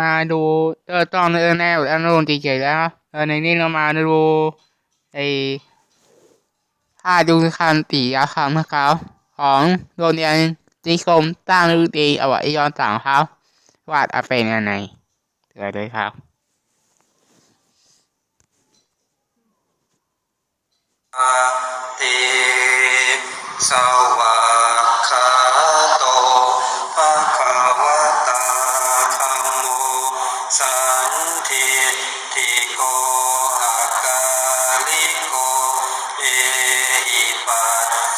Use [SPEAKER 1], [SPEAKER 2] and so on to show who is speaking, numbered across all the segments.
[SPEAKER 1] มาดูเออตอนเออแนวอันนู้นเฉยๆแล้วเออในนี้เรามาดูไอท่าดูคันตีอาคารนะครับของโรงเรียนนิคมตั้งรูดีอวัยยอนสางครับวาดอาเป็นยังไงเตื
[SPEAKER 2] อนด้วยครับอาทิสวั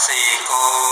[SPEAKER 2] से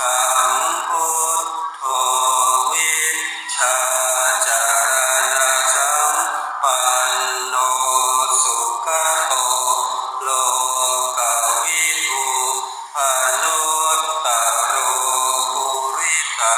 [SPEAKER 2] ขังพุทโธวิชาจาราสัมปันโนสุขโตโลกวิทูอนุตตโรปุริกา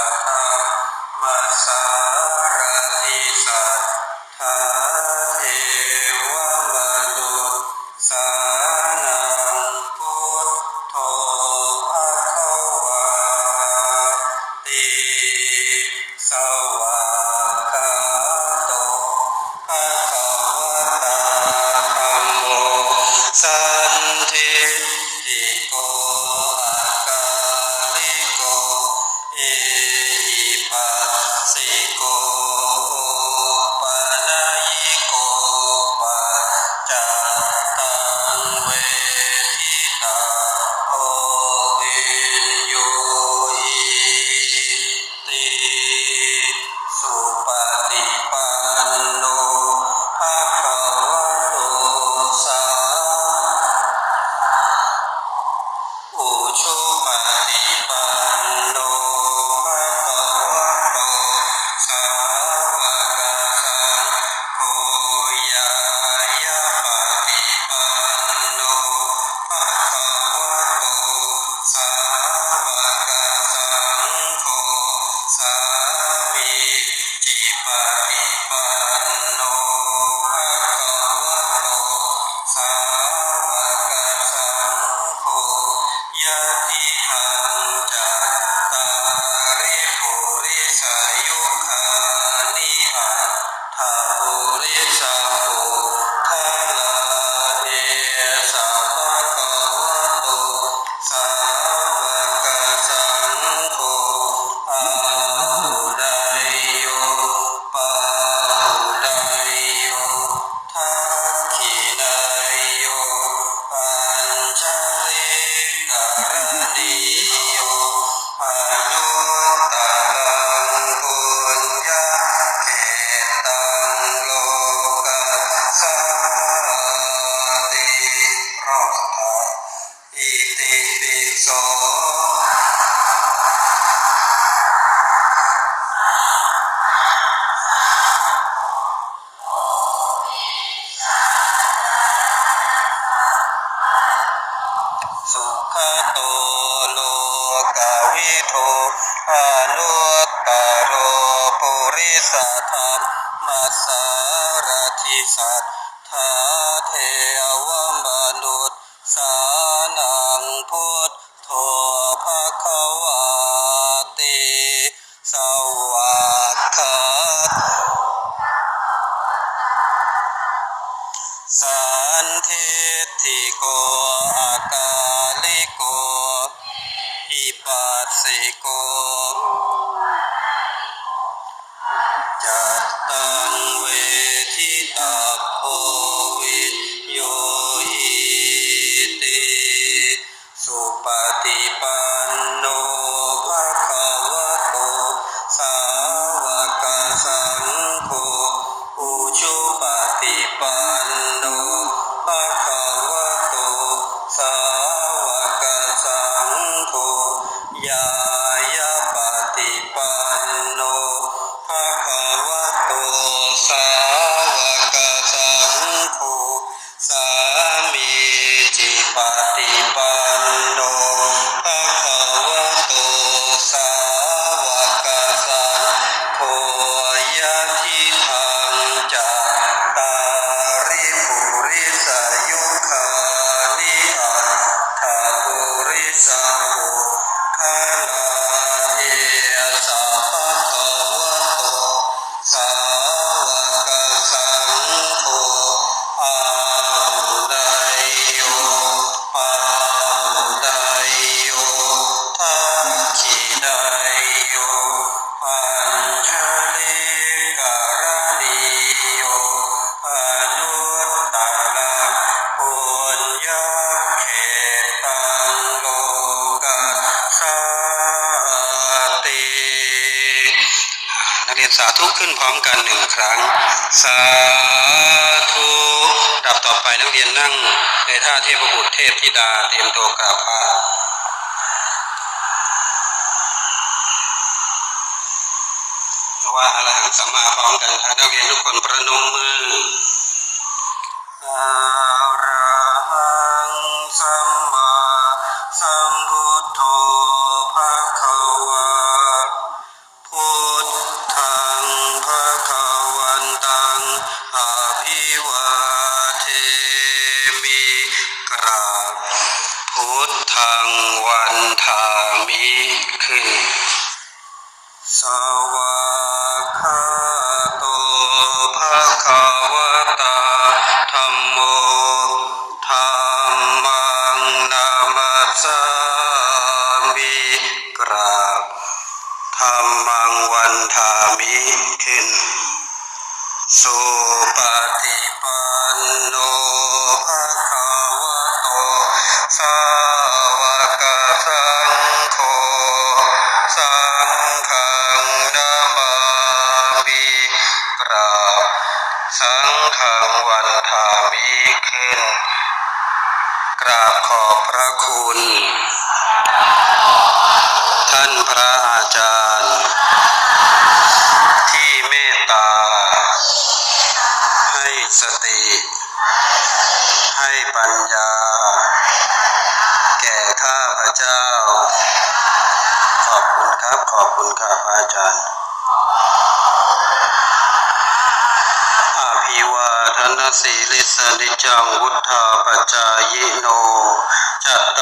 [SPEAKER 2] Happy, happy. สัทธาเทวมนุษย์สานังพุทโธภควาติสวัสดิ์สันทิทิโกอากาลิโกอิปัสสิโก ยาธุขึ้นพร้อมกันหนึ่งครั้ง สาธุดับต่อไปนักเรียนนั่งในท่าเทพบุตรเทพธิดาเตรียมตัวกราบพระว่าอรหังสัมมาพร้อมกันครับนักเรียนทุกคนประนมมืออะระ ธรรมังวันทามิขึ้นสุปฏิปันโนภะคะวะโตสาวกสังโฆสังฆังนามามิกราบสังฆังวันทามิขึ้นกราบขอบพระคุณ ท่านพระ สติ ให้ปัญญา แก่ข้าพระเจ้า ขอบคุณครับ ขอบคุณครับอาจารย์อภิวาทนสีลิสนิจจังวุธาปจายโนจัตต